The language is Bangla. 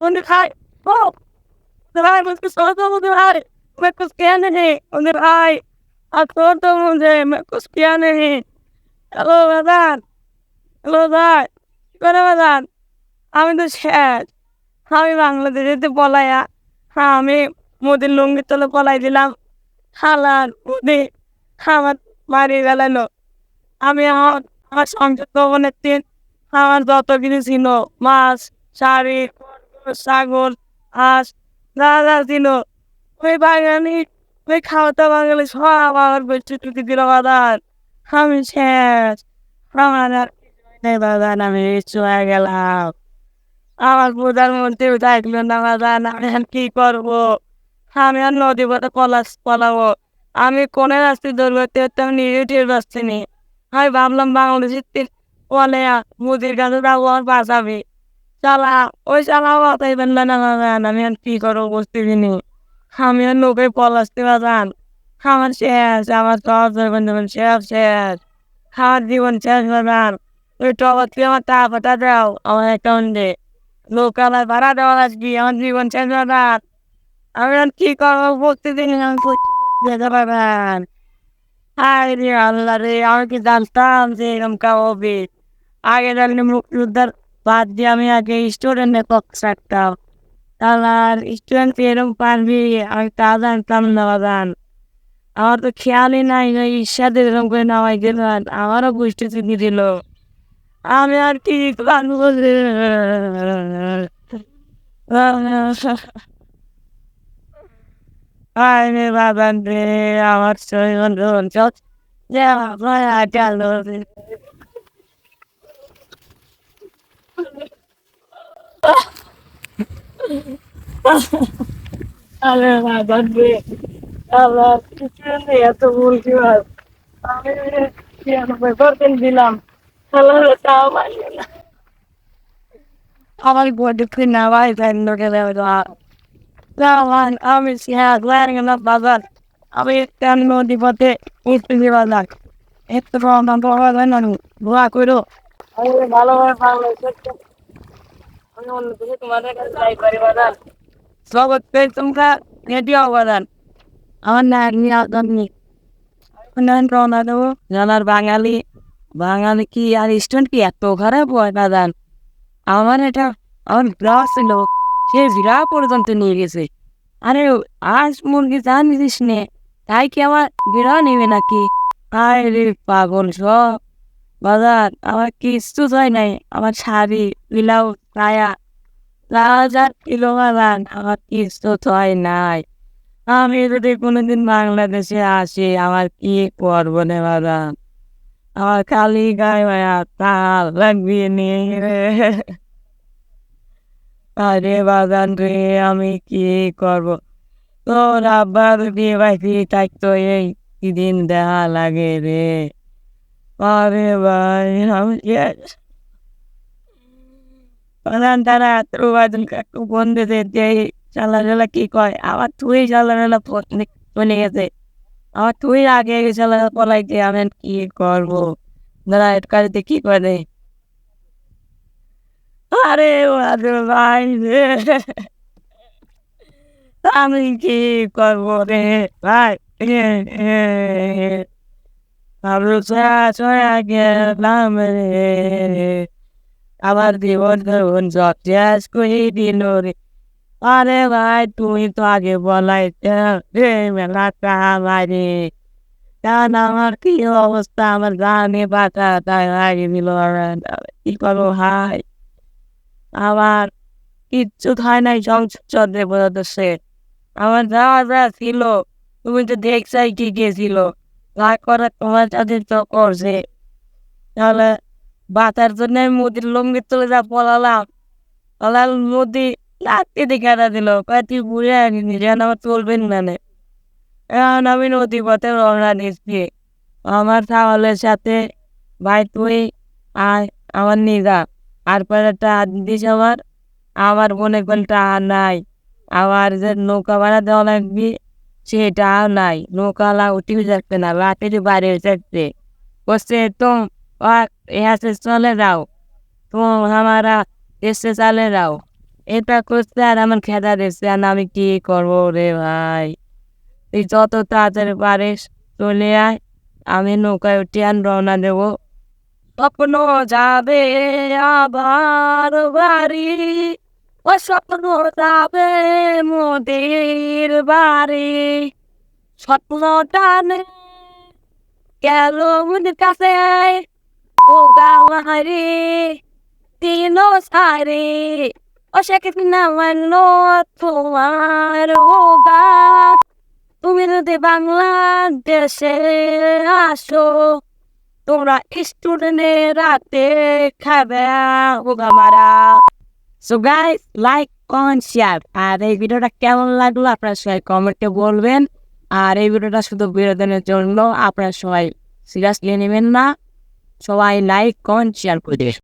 उन्हें खाए ओ भाई मुझको छोड़ दो मुझे भाई मैं कुछ किया नहीं उन्हें भाई आप छोड़ दो मुझे मैं कुछ किया नहीं हेलो बादान हेलो ভাই করে বাদান আমি তো শেষ আমি বাংলাদেশেতে পলাইয়া হ্যাঁ আমি মোদির লুঙ্গির তলে পলাই দিলাম হালার মোদি আমার বাড়ি গেলালো আমি আমার আমার সংসার ভবনের তিন আমার যত কিছু ছিল মাছ শাড়ি খরগোশ, ছাগল হাঁস যা যা ওই বাগানে ওই খাওয়াতে বাঙালি সব আমার বেশি টুকি দিল বাদান আমি শেষ। আমার আর বাদান আমি চলে গেলাম। আমার প্রধানমন্ত্রী না বাদান আমি আর কি করব? আমি আর নদী পথে পলাশ, পলাবো। আমি কোনে রাস্তায় ধরবো তো আমি নিজে টের পাচ্ছি আমি ভাবলাম বাংলাদেশের বলে মুদির কাছে যাব আর বাঁচাবে। চালা ওই চালা বাতাই বাজান আমি কি করব বুঝতে নি আমি নৌকে পলাশতে বাজান আমার শেষ, আমার সব জীবন শেষ শেষ। আমার জীবন শেষ বাজান ওই টবার তুই আমার টাকা ফাটা দাও, আমার অ্যাকাউন্টে লোকালায় ভাড়া দেওয়া আসবি আমার জীবন শেষ বাজান আমি আর কি করব বুঝতে দিন আমি যেতে পারবেন হায় রে আল্লাহ রে, আমি কি জানতাম যে এরকম কাউ হবে আগে জানলে মুক্তিযোদ্ধার বাদ দিয়ে আমি আগে স্টুডেন্টের পক্ষ রাখতাম। তাহলে আর স্টুডেন্ট এরকম পারবি? আমি তা জানতাম না বাজান আমার তো খেয়ালই নাই ঈর্ষাদের এরকম করে নামাই দিল আমারও গোষ্ঠী চিনি দিল। আমি আর কি করব রে? Ay, mi রে আমার শরীর যে আমার গেল রে আরে বাবান রে আমার কিছু এত বলছি ভাই আমি ছিয়ানব্বই পার্সেন্ট দিলাম? তাহলে তাও পারল না। আমার বডি ফিনা ভাই ফ্যান Lawan আমি না, বাজার। আমি তেন নদী পথে উঠতে দিবা যাক একটু প্রমাণ পাওয়া যায় না দোয়া করো স্বাগত তোমরা হও বাজার আমার না নিয়ে রওনা দেবো জানার বাঙালি বাঙালি কি আর স্টুডেন্ট কি এত খারাপ হয় বাজার আমার এটা, আমার ব্রাস ছিল, সে বিরা পর্যন্ত নিয়ে গেছে। আরে, আজ মুরগি জানিস নে, তাই কি আমার বিরা নেবে নাকি? আয় রে পাগল সব। বাজার, আমার কিচ্ছু হয় নাই। আমার শাড়ি, ব্লাউজ হাজার কিলো বাজার আমার কিচ্ছু হয় নাই। আমি যদি কোনোদিন বাংলাদেশে আসি, আমার কি করব রে বাজার আমার খালি গায়ে মায়া, তাল লাগবে নিয়ে আরে বাগান রে, আমি কি করব? তোর আব্বার বিয়ে বাড়ি থাকতো, এই দিন দেখা লাগে রে। আরে ভাই আমি শেষ। বাগান তারা এত বাজন একটু বন্ধু যে চালা চালা কি কয় আমার তুই চালা চালা চলে গেছে আমার তুই আগে চালা পলাইতে আমি কি করব দাদা এর কাজে কি করে আরে আরে ভাই রে আমি কি করব রে ভাই আমি চয়া গেলাম রে। আমার জীবন ধরুন দিল রে? আরে ভাই, তুমি তো আগে বলাই রে, মেলা কামারি কারণ আমার কি অবস্থা? আমার গানে বাঁচা তাই হারিয়ে দিল কি করব ভাই? আমার কিচ্ছু খায় নাই, সংসার চন্দ্রে বলতেছে আমার যাওয়া যা ছিল, তুমি তো দেখছাই কি গেছিল করে তোমার সাথে তো করছে তাহলে বাতার জন্য আমি মোদির লঙ্গির তুলে যা পলালাম পলাল মোদি লাত্তি দেখা দিল কয় তুই ঘুরে আনিনি যেন আমার চলবেন মানে এখন আমি নদী পথে রওনা দিচ্ছি আমার তাহলে সাথে ভাই তুই আয় আমার নিগা আর পরে টাকা দিস আমার আমার মনে কোন টাকা নাই আমার যে নৌকা ভাড়া দেওয়া লাগবে সেটাও নাই নৌকা লা উঠে যাচ্ছে না রাতের বাইরে যাচ্ছে বলছে তুম यहाँ से चले जाओ तुम हमारा देश से चले जाओ এটা করছে আর আমার খেদা দিচ্ছে আর আমি কি করবো রে ভাই তুই যত তাড়াতাড়ি পারিস চলে আয় আমি নৌকায় উঠে আর রওনা দেবো স্বপ্ন যাবে আবার বাড়ি ও স্বপ্ন যাবে মোদের বাড়ি। স্বপ্ন টানে গেল মোদের কাছে ও গাওয়ারে তিন সারে ও সেক্ষেত্রে নামার তোমার হোগা তুমি যদি বাংলাদেশে আসো, তোমরা স্টুডেন্টে রাতে খাবে হোগা মারা। So guys like comment share আর এই ভিডিওটা কেমন লাগল আপনারা সবাই কমেন্টে বলবেন। আর এই ভিডিওটা শুধু বিনোদনের জন্য, আপনারা সবাই সিরিয়াসলি নেবেন না। সবাই লাইক কমেন্ট শেয়ার করে দেবেন।